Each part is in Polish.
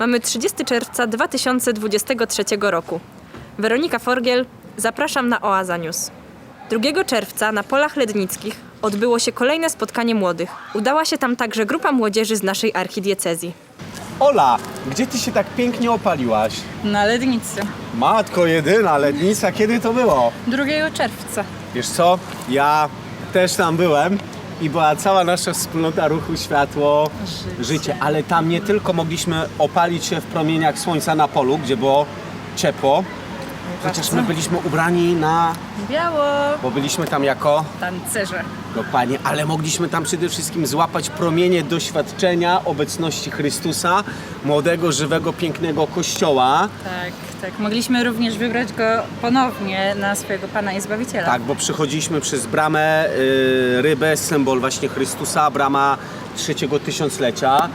Mamy 30 czerwca 2023 roku. Weronika Forgiel, zapraszam na Oaza News. 2 czerwca na polach lednickich odbyło się kolejne spotkanie młodych. Udała się tam także grupa młodzieży z naszej archidiecezji. Ola, gdzie ty się tak pięknie opaliłaś? Na Lednicy. Matko jedyna, lednica, kiedy to było? 2 czerwca. Wiesz co, ja też tam byłem i była cała nasza wspólnota ruchu Światło, życie. ale tam nie tylko mogliśmy opalić się w promieniach słońca na polu, gdzie było ciepło, chociaż my byliśmy ubrani na, Biało. bo byliśmy tam jako Tancerze. Dokładnie, ale mogliśmy tam przede wszystkim złapać promienie doświadczenia obecności Chrystusa, młodego, żywego, pięknego kościoła. Tak, tak. Mogliśmy również wybrać go ponownie na swojego Pana i Zbawiciela. Tak, bo przychodziliśmy przez bramę y, rybę, symbol właśnie Chrystusa, brama trzeciego tysiąclecia.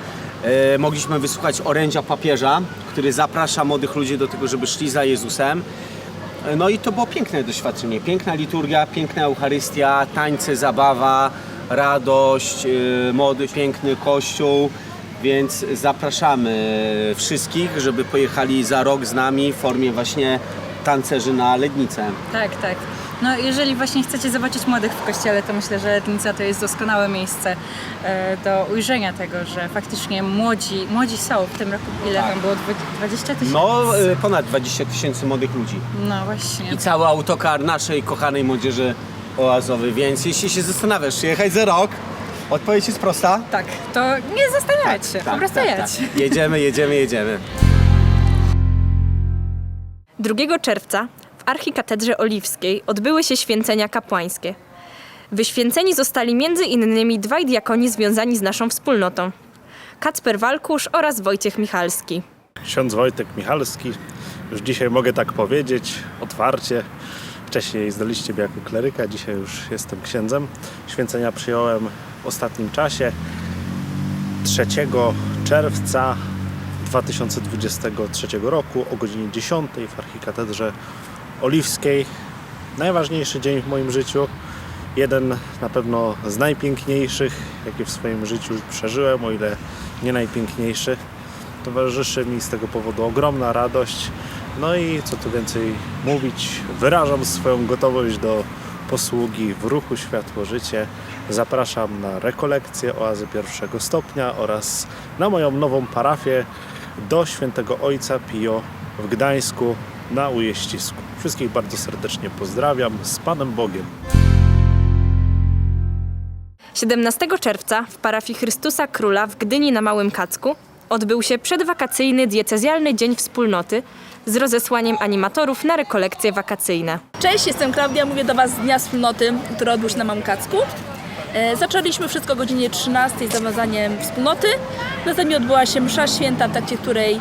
Y, mogliśmy wysłuchać orędzia papieża, który zaprasza młodych ludzi do tego, żeby szli za Jezusem. Y, No i to było piękne doświadczenie. Piękna liturgia, piękna Eucharystia, tańce, zabawa, radość, y, młody, piękny kościół. Więc zapraszamy wszystkich, żeby pojechali za rok z nami w formie właśnie tancerzy na Lednicę. Tak, tak. No jeżeli właśnie chcecie zobaczyć młodych w kościele, to myślę, że Lednica to jest doskonałe miejsce e, do ujrzenia tego, że faktycznie młodzi, młodzi są. W tym roku ile Tak. tam było? Dwu- 20 tysięcy? No, y, ponad 20 tysięcy młodych ludzi. No właśnie. I cały autokar naszej kochanej młodzieży oazowej. Więc jeśli się zastanawiasz, czy jechać za rok, odpowiedź jest prosta. Tak, to nie zastanawiać się, po prostu jedź. tak. Jedziemy, jedziemy, jedziemy. 2 czerwca Archikatedrze Oliwskiej odbyły się święcenia kapłańskie. Wyświęceni zostali m.in. dwaj diakoni związani z naszą wspólnotą. Kacper Walkusz oraz Wojciech Michalski. Ksiądz Wojtek Michalski, już dzisiaj mogę tak powiedzieć, otwarcie. Wcześniej zdaliście mnie jako kleryka, dzisiaj już jestem księdzem. Święcenia przyjąłem w ostatnim czasie. 3 czerwca 2023 roku o godzinie 10 w Archikatedrze Oliwskiej. Najważniejszy dzień w moim życiu. Jeden na pewno z najpiękniejszych, jakie w swoim życiu przeżyłem, o ile nie najpiękniejszy. Towarzyszy mi z tego powodu ogromna radość. No i co tu więcej mówić, wyrażam swoją gotowość do posługi w ruchu Światło Życie. Zapraszam na rekolekcję oazy pierwszego stopnia oraz na moją nową parafię do świętego Ojca Pio w Gdańsku na Ujeścisku. Wszystkich bardzo serdecznie pozdrawiam. Z Panem Bogiem. 17 czerwca w parafii Chrystusa Króla w Gdyni na Małym Kacku odbył się przedwakacyjny diecezjalny dzień wspólnoty z rozesłaniem animatorów na rekolekcje wakacyjne. Cześć, jestem Klaudia, mówię do Was z Dnia Wspólnoty, który odbył się na Mamkacku. E, Zaczęliśmy wszystko o godzinie 13 z zawiązaniem wspólnoty. Następnie odbyła się msza święta, w trakcie której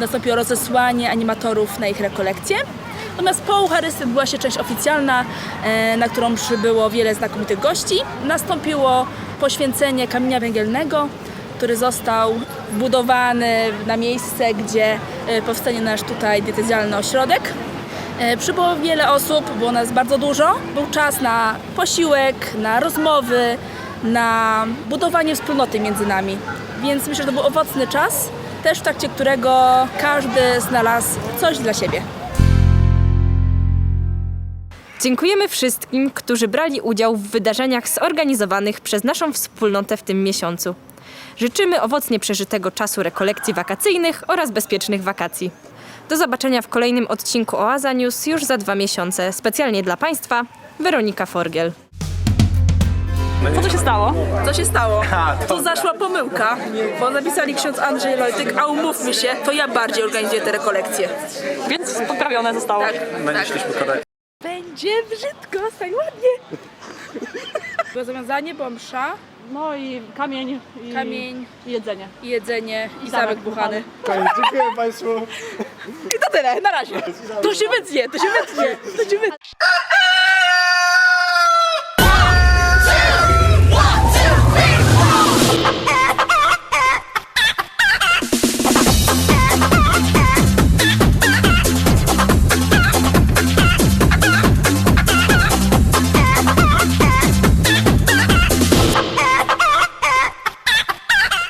nastąpiło rozesłanie animatorów na ich rekolekcje. Natomiast po Eucharystii odbyła się część oficjalna, e, na którą przybyło wiele znakomitych gości. Nastąpiło poświęcenie kamienia węgielnego, który został wbudowany na miejsce, gdzie e, powstanie nasz tutaj diecezjalny ośrodek. E, Przybyło wiele osób, było nas bardzo dużo. Był czas na posiłek, na rozmowy, na budowanie wspólnoty między nami. Więc myślę, że to był owocny czas, też w trakcie którego każdy znalazł coś dla siebie. Dziękujemy wszystkim, którzy brali udział w wydarzeniach zorganizowanych przez naszą wspólnotę w tym miesiącu. Życzymy owocnie przeżytego czasu rekolekcji wakacyjnych oraz bezpiecznych wakacji. Do zobaczenia w kolejnym odcinku Oaza News już za dwa miesiące. Specjalnie dla Państwa, Weronika Forgiel. Co to się stało? Co się stało? To zaszła pomyłka, bo napisali ksiądz Andrzej Lojtyk, a umówmy się, to ja bardziej organizuję te rekolekcje. Więc poprawione zostało. Tak, tak. Będzie brzydko, stań ładnie. Było zawiązanie, była msza, No i kamień i kamień, i jedzenie. i jedzenie i zamek zamek buchany. Dziękuję Państwu. I to tyle, na razie. To się wytnie, to się wytnie, to się wytnie.